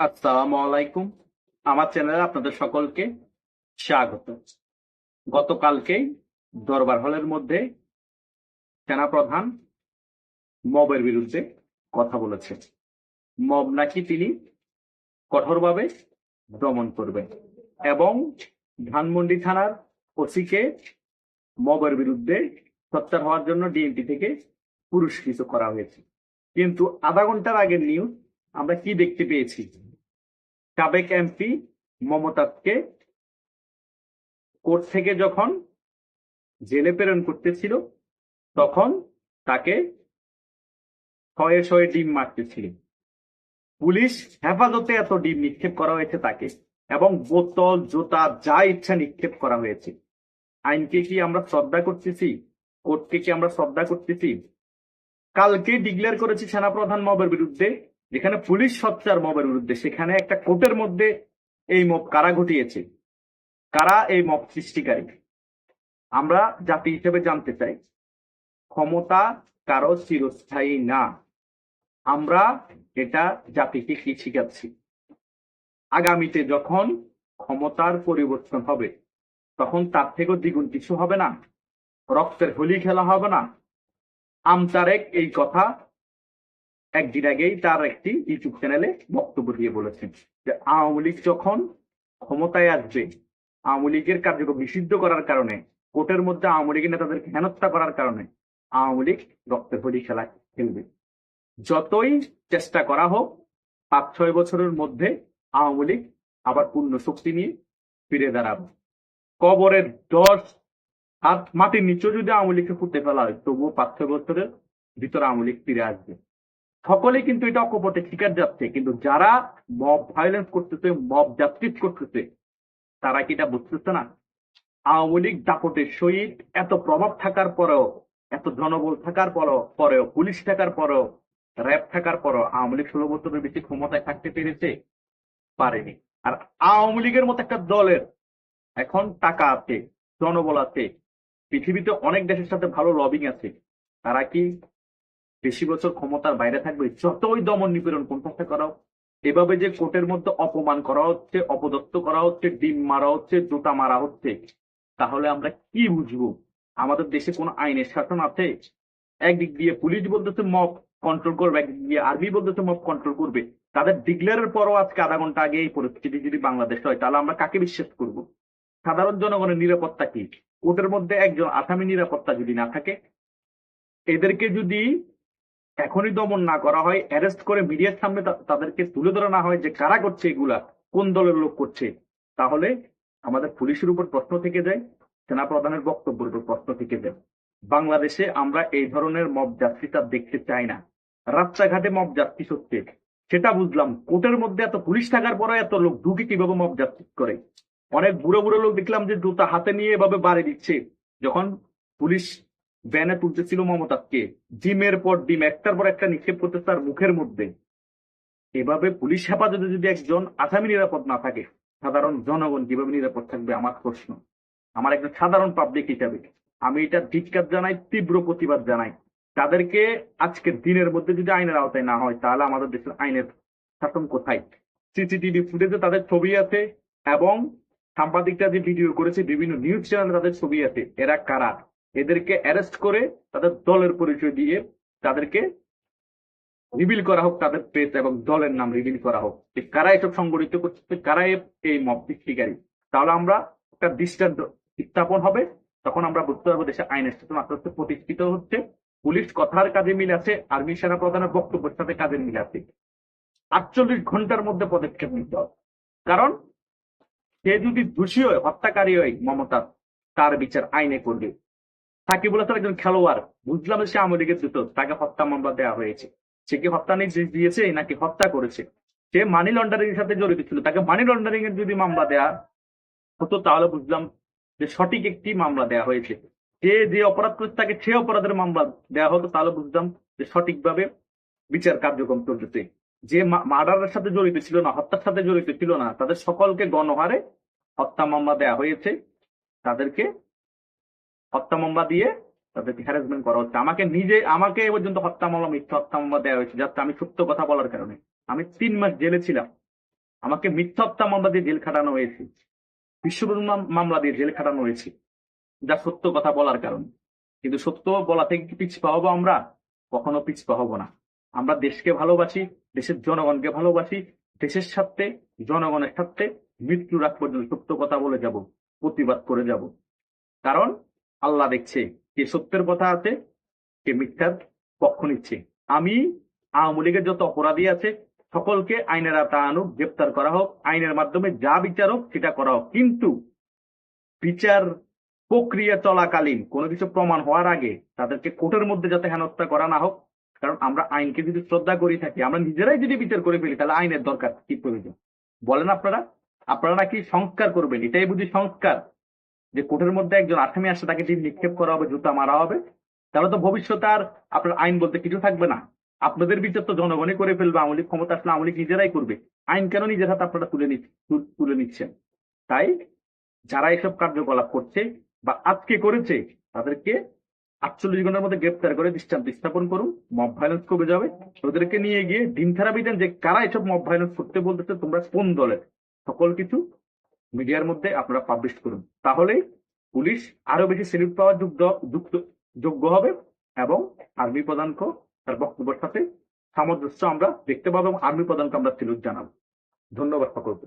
আসসালামু আলাইকুম আমার চ্যানেলে আপনাদের সকলকে স্বাগত। গতকালকেই দরবার হলের মধ্যে সেনাপ্রধান মবের বিরুদ্ধে কথা বলেছেন। মব নাকি তিনি কঠোরভাবে দমন করবেন এবং ধানমন্ডি থানার ওসিকে মবের বিরুদ্ধে সত্যার হওয়ার জন্য ডিএমপি থেকে পুরস্কৃত করা হয়েছে। কিন্তু আধা ঘণ্টার আগের নিউজ আমরা কি দেখতে পেয়েছি? সাবেক এমপি মমতাজকে কোর্ট থেকে যখন জেলে প্রেরণ করতেছিল, তখন তাকে শয়ে শয়ে ডিম মারতেছিল। পুলিশ হেফাজতে এত ডিম নিক্ষেপ করা হয়েছে তাকে, এবং বোতল, জোতা, যা ইচ্ছা নিক্ষেপ করা হয়েছে। আইনকে কি আমরা শ্রদ্ধা করতেছি? কোর্টকে কি আমরা শ্রদ্ধা করতেছি? কালকে ডিক্লেয়ার করেছি সেনাপ্রধান মবের বিরুদ্ধে যেখানে পুলিশ সচ্চার মবের বিরুদ্ধে সেখানে একটা কোর্টের মধ্যে এই মব কারা ঘটিয়েছে? কারা এই মব সৃষ্টিকারী? আমরা জাতি হিসেবে জানতে চাই। ক্ষমতা কারও চিরস্থায়ী না। আমরা এটা জাতিকে কি শিখাচ্ছি? আগামীতে যখন ক্ষমতার পরিবর্তন হবে, তখন তার থেকেও দ্বিগুণ কিছু হবে না। রক্তের হোলি খেলা হবে না। আমতারেক এই কথা একদিন আগেই তার একটি ইউটিউব চ্যানেলে বক্তব্য দিয়ে বলেছেন যে আওয়ামী লীগ যখন ক্ষমতায় আসবে, আওয়ামী লীগের কার্যক্রম নিষিদ্ধ করার কারণে, কোর্টের মধ্যে আওয়ামী লীগের নেতাদেরকে হেনস্থা করার কারণে আওয়ামী লীগ রক্তের হোলি খেলা খেলবে। যতই চেষ্টা করা হোক, পাঁচ ছয় বছরের মধ্যে আওয়ামী লীগ আবার পূর্ণ শক্তি নিয়ে ফিরে দাঁড়াবে। কবরের দশ হাত মাটির নিচেও যদি আওয়ামী লীগকে ফুটে ফেলা হয়, তবুও পাঁচ ছয় বছরের ভিতরে আওয়ামী লীগ ফিরে আসবে। সকলেই কিন্তু এটা অকপটে শিকার যাচ্ছে, কিন্তু যারা মব ভায়োলেন্স করতেছে মব জাস্টিস করতেছে, তারা কি এটা বুঝতেছে না? আওয়ামী লীগ দাপটের সহিত এত প্রভাব থাকার পরেও, এত জনবল থাকার পরেও পরেও, পুলিশ থাকার পরেও র্যাব থাকার পরেও আওয়ামী লীগ ষোলো বছরের বেশি ক্ষমতায় থাকতে পেরেছে, পারেনি। আর আওয়ামী লীগের মতো একটা দলের এখন টাকা আছে, জনবল আছে, পৃথিবীতে অনেক দেশের সাথে ভালো লবিং আছে, তারা কি বেশি বছর ক্ষমতার বাইরে থাকবে, যতই দমন নিপীড়ন কোনটা করা এভাবে যে কোর্টের মধ্যে অপমান করা হচ্ছে অপদত্ত করা হচ্ছে, ডিম মারা হচ্ছে, জুতা মারা হচ্ছে, তাহলে আমরা কি বুঝব? আমাদের দেশে কোনো আইনের শাসন আছে? একদিক দিয়ে পুলিশ বলতেছে মব কন্ট্রোল করবে, একদিক দিয়ে আর্মি বলতেছে মব কন্ট্রোল করবে। তাদের ডিক্লেয়ারের পরও আজকে আধা ঘণ্টা আগে এই পরিস্থিতি যদি বাংলাদেশ হয়, তাহলে আমরা কাকে বিশ্বাস করব? সাধারণ জনগণের নিরাপত্তা কি? কোর্টের মধ্যে একজন আসামি নিরাপত্তা যদি না থাকে, এদেরকে যদি এখনই দমন না করা হয় অ্যারেস্ট করে মিডিয়ার সামনে তাদেরকে তুলে ধরা না হয় যে কারা করছে এগুলা, কোন দলের লোক করছে, তাহলে আমাদের পুলিশের উপর প্রশ্ন থেকে যায় সেনা প্রধানের বক্তব্যের উপর প্রশ্ন থেকে যায়। বাংলাদেশে আমরা এই ধরনের মব যাত্রীটা দেখতে চাই না। রাস্তাঘাটে মব যাত্রী হচ্ছে সেটা বুঝলাম, কোর্টের মধ্যে এত পুলিশ থাকার পরে এত লোক ঢুকে কীভাবে মব যাত্রী করে? অনেক বুড়ো বুড়ো লোক দেখলাম যে জুতা হাতে নিয়ে এভাবে বাড়ি দিচ্ছে, যখন পুলিশ ব্যানে তুলতেছিল মমতাজকে ডিমের পর ডিম, একটার পর একটা নিক্ষেপ করতে তার মুখের মধ্যে। এভাবে পুলিশ হেফাজতে যদি একজন আসামি নিরাপদ না থাকে, সাধারণ জনগণ কীভাবে নিরাপদ থাকবে, আমার প্রশ্ন। আমার একজন সাধারণ পাবলিক হিসাবে। আমি এটা ধিক্কার জানাই, তীব্র প্রতিবাদ জানাই। তাদেরকে আজকের দিনের মধ্যে যদি আইনের আওতায় না হয়, তাহলে আমাদের দেশের আইনের শাসন কোথায়? সিসিটিভি ফুটেজে তাদের ছবি আছে এবং সাংবাদিকরা যে ভিডিও করেছে, বিভিন্ন নিউজ চ্যানেলে তাদের ছবি আছে। এরা কারা? এদেরকে অ্যারেস্ট করে তাদের দলের পরিচয় দিয়ে তাদেরকে রিভিল করা হোক তাদের পেজ এবং দলের নাম রিভিল করা হোক। যে কারা এসব সংগঠিত করছে, কারা এই মব সৃষ্টিকারী তাহলে আমরা একটা দৃষ্টান্ত স্থাপন হবে, তখন আমরা বুঝতে পারব দেশে আইনের শাসন আস্তে আস্তে প্রতিষ্ঠিত হচ্ছে। পুলিশ কথার কাজে মিল আছে, আর্মি সেনা প্রধানের বক্তব্যের সাথে কাজের মিল আছে। আটচল্লিশ ঘণ্টার মধ্যে পদক্ষেপ নিতে হবে। কারণ সে যদি দোষী হয়, হত্যাকারী হয় মমতা তার বিচার আইনে করবে সাকিবুল একজন খেলোয়াড়। বুঝলাম সে আওয়ামী লীগের দূত, তাকে হত্যা মামলা দেওয়া হয়েছে। সে কি হত্যা নির্দেশ দিয়েছে নাকি হত্যা করেছে? সে মানি লন্ডারিং এর সাথে জড়িত ছিল, তাকে মানি লন্ডারিং এর যদি মামলা দেয়া হতো, তাহলে বুঝলাম যে সঠিক একটি মামলা দেওয়া হয়েছে। যে যে অপরাধ করেছে, তাকে সে অপরাধের মামলা দেওয়া হতো, তাহলে বুঝলাম যে সঠিকভাবে বিচার কার্যক্রম চলতেছে। যে মার্ডারের সাথে জড়িত ছিল না, হত্যার সাথে জড়িত ছিল না, তাদের সকলকে গণহারে হত্যা মামলা দেওয়া হয়েছে। তাদেরকে হত্যা মামলা দিয়ে তাদেরকে হ্যারাসমেন্ট করা হচ্ছে। আমাকে নিজে, আমাকে এ পর্যন্ত হত্যা মামলা, মিথ্যা হত্যা মামলা দেওয়া হয়েছে যাতে আমি সত্য কথা বলার কারণে। আমি তিন মাস জেলে ছিলাম। আমাকে মিথ্যা হত্যা মামলা দিয়ে জেল খাটানো হয়েছে। বিশ্ববিদ্যালয় মামলা দিয়ে জেল খাটানো হয়েছে, যা সত্য কথা বলার কারণে। কিন্তু সত্য বলা থেকে কি পিছপা হব আমরা? কখনো পিছপা হব না। আমরা দেশকে ভালোবাসি, দেশের জনগণকে ভালোবাসি, দেশের স্বার্থে, জনগণের স্বার্থে মৃত্যুর আগ পর্যন্ত সত্য কথা বলে যাব, প্রতিবাদ করে যাব। কারণ আল্লাহ দেখছে কে সত্যের কথা আছে, কে মিথ্যার পক্ষ নিচ্ছে। আমি আওয়ামী লীগের যত অপরাধী আছে, সকলকে আইনের আওতা আনুক, গ্রেপ্তার করা হোক, আইনের মাধ্যমে যা বিচার হোক সেটা করা হোক। কিন্তু বিচার প্রক্রিয়া চলাকালীন কোনো কিছু প্রমাণ হওয়ার আগে তাদেরকে কোর্টের মধ্যে যাতে হেনস্থা করা না হোক, কারণ আমরা আইনকে যদি শ্রদ্ধা করি থাকি, আমরা নিজেরাই যদি বিচার করে ফেলি, তাহলে আইনের দরকার কি প্রয়োজন? বলেন আপনারা। আপনারা নাকি সংস্কার করবেন? এটাই বুঝি সংস্কার। যে কোর্টের মধ্যে একজন আসামি আসে, তাকে দিয়ে নিক্ষেপ করা হবে, জুতা মারা হবে। তাহলে তো ভবিষ্যতে আর আপনার আইন বলতে কিছু থাকবে না। আপনাদের বিচার তো জনগণই করে ফেলবে, আওয়ামী ক্ষমতা আসলে আওয়ামী নিজেরাই করবে। আইন কেন নিজের হাতে আপনারা তুলে তুলে নিচ্ছেন? তাই যারা এসব কার্যকলাপ করছে বা আজকে করেছে, তাদেরকে আটচল্লিশ ঘণ্টার মধ্যে গ্রেপ্তার করে দৃষ্টান্ত স্থাপন করুন মব ভাইলেন্স কমে যাবে। ওদেরকে নিয়ে গিয়ে ডিম থেরাপি দেন যে কারা এসব মব ভাইলেন্স করতে বলতেছে, তোমরা কোন দলের? সকল কিছু মিডিয়ার মধ্যে আপনারা পাবলিশ করুন। তাহলে পুলিশ আরও বেশি সেলিউট পাওয়ার যোগ্য হবে এবং আর্মি প্রধানকে তার বক্তব্যের সাথে সামঞ্জস্য আমরা দেখতে পাবো এবং আর্মি প্রধানকে আমরা সেলুট জানাব। ধন্যবাদ সকলকে।